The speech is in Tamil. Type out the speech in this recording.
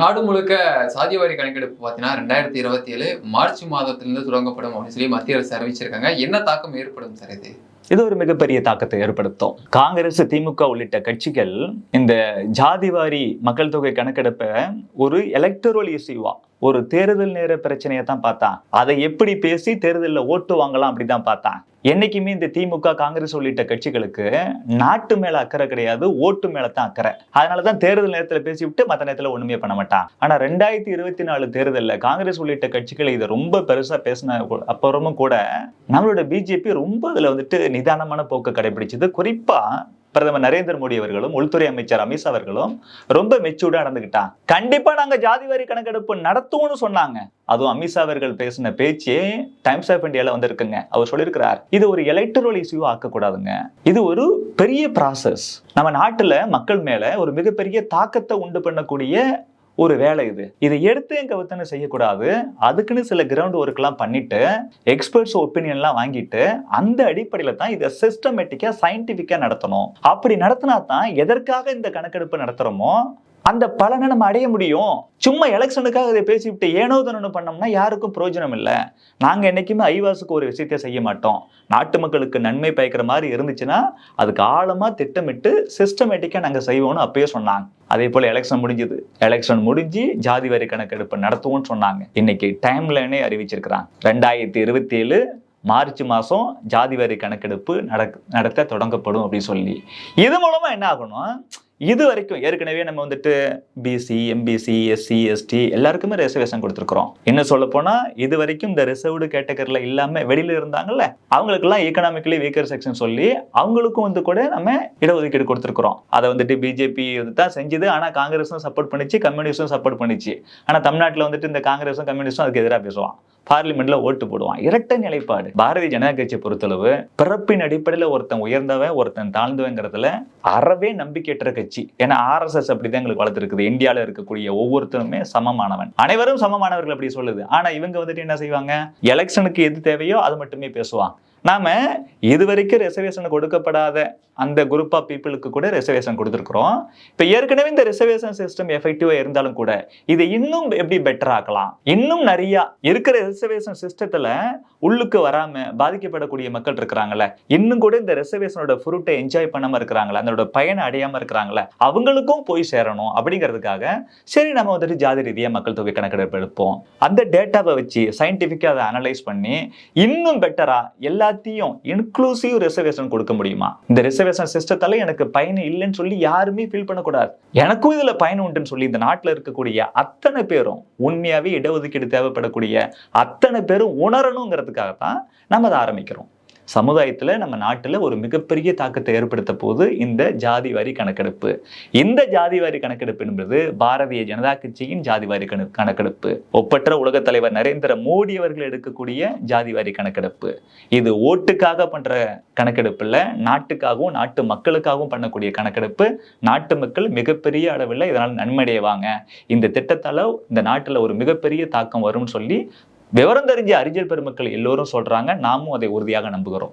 நாடு முழுக்க சாதிவாரி கணக்கெடுப்பு பார்த்தீங்கன்னா ரெண்டாயிரத்தி இருபத்தி ஏழு மார்ச் மாதத்திலிருந்து தொடங்கப்படும் அப்படின்னு சொல்லி மத்திய அரசு அறிவிச்சிருக்காங்க. என்ன தாக்கம் ஏற்படும் சார் இது? இது ஒரு மிகப்பெரிய தாக்கத்தை ஏற்படுத்தும். காங்கிரஸ் திமுக உள்ளிட்ட கட்சிகள் இந்த ஜாதிவாரி மக்கள் தொகை கணக்கெடுப்பை ஒரு எலக்டரல் இஷ்யூவா ஒரு தேர்தல் நேர பிரச்சனையை தான் பார்த்தான். அதை எப்படி பேசி தேர்தலில் ஓட்டு வாங்கலாம் அப்படிதான் பார்த்தான். என்னைக்குமே இந்த திமுக காங்கிரஸ் உள்ளிட்ட கட்சிகளுக்கு நாட்டு மேல அக்கறை கிடையாது ஓட்டு மேல தான் அக்கறை. அதனாலதான் தேர்தல் நேரத்துல பேசிவிட்டு மத்த நேரத்துல ஒண்ணுமே பண்ண மாட்டான். ஆனா ரெண்டாயிரத்தி இருபத்தி நாலு தேர்தலில் காங்கிரஸ் உள்ளிட்ட கட்சிகள் இதை ரொம்ப பெருசா பேசின அப்புறமும் கூட நம்மளோட பிஜேபி ரொம்ப அதுல வந்துட்டு நிதானமான போக்கு கடைபிடிச்சது. குறிப்பா பிரதமர் நரேந்திர மோடி அவர்களும் உள்துறை அமைச்சர் அமித்ஷா அவர்களும் ரொம்ப மெச்சூர்டா நடந்துக்கிட்டான் கண்டிப்பா நாங்க ஜாதி வாரி கணக்கெடுப்பு நடத்துவோம்னு சொன்னாங்க. அதுவும் அமித்ஷா அவர்கள் பேசின பேச்சே டைம்ஸ் ஆஃப் இந்தியால வந்திருக்குங்க. அவர் சொல்லியிருக்கிறார் இது ஒரு எலக்ட்ரல் இஷ்யூ ஆக்கக்கூடாதுங்க. இது ஒரு பெரிய ப்ராசஸ் நம்ம நாட்டுல மக்கள் மேல ஒரு மிகப்பெரிய தாக்கத்தை உண்டு பண்ணக்கூடிய ஒரு வேலை இது. இதை எடுத்து எங்க வித்தனை செய்யக்கூடாது? அதுக்குன்னு சில கிரவுண்ட் ஒர்க்லாம் பண்ணிட்டு எக்ஸ்பர்ட்ஸ் ஒப்பீனியன்லாம் வாங்கிட்டு அந்த அடிப்படையில தான் இதை சிஸ்டமேட்டிக்கா சயின்டிபிக்கா நடத்தணும். அப்படி நடத்தினா தான் எதற்காக இந்த கணக்கெடுப்பு நடத்துறோமோ அந்த பலனை நம்ம அடைய முடியும். சும்மா எலெக்ஷனுக்காக இதை பேசிவிட்டு ஏனோ தானோ பண்ணோம்னா யாருக்கும் பிரயோஜனம் இல்லை நாங்கள் என்னைக்குமே ஐவாஸுக்கு ஒரு விஷயத்தை செய்ய மாட்டோம். நாட்டு மக்களுக்கு நன்மை பயக்கிற மாதிரி இருந்துச்சுன்னா அதுக்கு ஆழமாக திட்டமிட்டு சிஸ்டமேட்டிக்காக நாங்கள் செய்வோம்னு அப்பயே சொன்னாங்க. அதே போல் எலெக்ஷன் முடிஞ்சது. எலெக்ஷன் முடிஞ்சு ஜாதி வரி கணக்கெடுப்பு நடத்துவோம்னு சொன்னாங்க. இன்னைக்கு டைம் லைனே அறிவிச்சிருக்கிறாங்க. ரெண்டாயிரத்தி இருபத்தி ஏழு மார்ச் மாதம் ஜாதி வரி கணக்கெடுப்பு நடக்க நடத்த தொடங்கப்படும் அப்படின்னு சொல்லி. இது மூலமாக என்ன ஆகணும்? இது வரைக்கும் ஏற்கனவே நம்ம வந்துட்டு பிசி எம்பிசி எஸ்சி எஸ்டி எல்லாருக்குமே ரிசர்வேஷன் கொடுத்துருக்குறோம். என்ன சொல்ல போனால் இது வரைக்கும் இந்த ரிசர்வ்டு கேட்டகரியில் இல்லாமல் வெளியில் இருந்தாங்கல்ல அவங்களுக்கெல்லாம் எக்கனாமிக்கலி வீக்கர் செக்ஷன் சொல்லி அவங்களுக்கும் வந்து கூட நம்ம இடஒதுக்கீடு கொடுத்துருக்குறோம். அதை வந்துட்டு பிஜேபி தான் செஞ்சது ஆனால் காங்கிரஸும் சப்போர்ட் பண்ணிச்சு கம்யூனிஸ்டும் சப்போர்ட் பண்ணிச்சு. ஆனால் தமிழ்நாட்டில் வந்துட்டு இந்த காங்கிரஸும் கம்யூனிஸ்டும் அதுக்கு எதிராக பேசுவான். பார்லிமெண்ட்ல ஓட்டு போடுவான். இரட்டை நிலைப்பாடு. பாரதிய ஜனதா கட்சியை பொறுத்தளவு பிறப்பின் அடிப்படையில் ஒருத்தன் உயர்ந்தவன் ஒருத்தன் தாழ்ந்தவங்கிறதுல அறவே நம்பிக்கையற்ற கட்சி. ஏன்னா ஆர்எஸ்எஸ் அப்படிதான் எங்களுக்கு வளர்த்துருக்குது. இந்தியாவில் இருக்கக்கூடிய ஒவ்வொருத்தருமே சமமானவன். அனைவரும் சமமானவர்கள் அப்படி சொல்லுது. ஆனா இவங்க வந்துட்டு என்ன செய்வாங்க? எலெக்ஷனுக்கு எது தேவையோ அது மட்டுமே பேசுவான். நாம இதுவரைக்கும் ரிசர்வேஷன் கொடுக்கப்படாத அந்த குரூப் ஆஃப் பீப்புளுக்கு கூட ரிசர்வேஷன் கொடுத்துருக்குறோம். இப்போ ஏற்கனவே இந்த ரிசர்வேஷன் சிஸ்டம் எஃபெக்டிவாக இருந்தாலும் கூட இதை இன்னும் எப்படி பெட்டர் ஆக்கலாம்? இன்னும் நிறையா இருக்கிற ரிசர்வேஷன் சிஸ்டத்துல உள்ளுக்கு வராமல் பாதிக்கப்படக்கூடிய மக்கள் இருக்கிறாங்களே இன்னும் கூட இந்த ரிசர்வேஷனோட ஃப்ரூட்டை என்ஜாய் பண்ணாமல் இருக்கிறாங்களே அதனோட பயனை அடையாமல் இருக்கிறாங்களே அவங்களுக்கும் போய் சேரணும் அப்படிங்கிறதுக்காக சரி நம்ம வந்துட்டு ஜாதி ரீதியாக மக்கள் தொகை கணக்கெடுப்பு எடுப்போம். அந்த டேட்டாவை வச்சு சயின்டிஃபிக்காக அதை அனலைஸ் பண்ணி இன்னும் பெட்டராக எல்லா எல்லாத்தையும் இன்க்ளூசிவ் ரிசர்வேஷன் கொடுக்க முடியுமா? இந்த ரிசர்வேஷன் சிஸ்டத்தால எனக்கு பயன் இல்லைன்னு சொல்லி யாருமே ஃபீல் பண்ணக்கூடாது. எனக்கும் இதுல பயன் உண்டுன்னு சொல்லி இந்த நாட்டில் இருக்கக்கூடிய அத்தனை பேரும் உண்மையாவே இடஒதுக்கீடு தேவைப்படக்கூடிய அத்தனை பேரும் உணரணுங்கிறதுக்காக தான் நம்ம அதை ஆரம்பிக்கிறோம். சமுதாயத்தில் நம்ம நாட்டில் ஒரு மிகப்பெரிய தாக்கத்தை ஏற்படுத்த போது இந்த ஜாதி வாரி கணக்கெடுப்பு. இந்த ஜாதி வாரி கணக்கெடுப்பு என்பது பாரதிய ஜனதா கட்சியின் ஜாதி வாரி கணக்கெடுப்பு. ஒப்பற்ற உலகத் தலைவர் நரேந்திர மோடி அவர்கள் எடுக்கக்கூடிய ஜாதி வாரி கணக்கெடுப்பு. இது ஓட்டுக்காக பண்ற கணக்கெடுப்பில் நாட்டுக்காகவும் நாட்டு மக்களுக்காகவும் பண்ணக்கூடிய கணக்கெடுப்பு. நாட்டு மக்கள் மிகப்பெரிய அளவில் இதனால் நன்மையடைவாங்க. இந்த திட்டத்தால் இந்த நாட்டில் ஒரு மிகப்பெரிய தாக்கம் வரும்னு சொல்லி விவரம் தெரிஞ்ச அறிஞர் பெருமக்கள் எல்லோரும் சொல்றாங்க. நாமும் அதை உறுதியாக நம்புகிறோம்.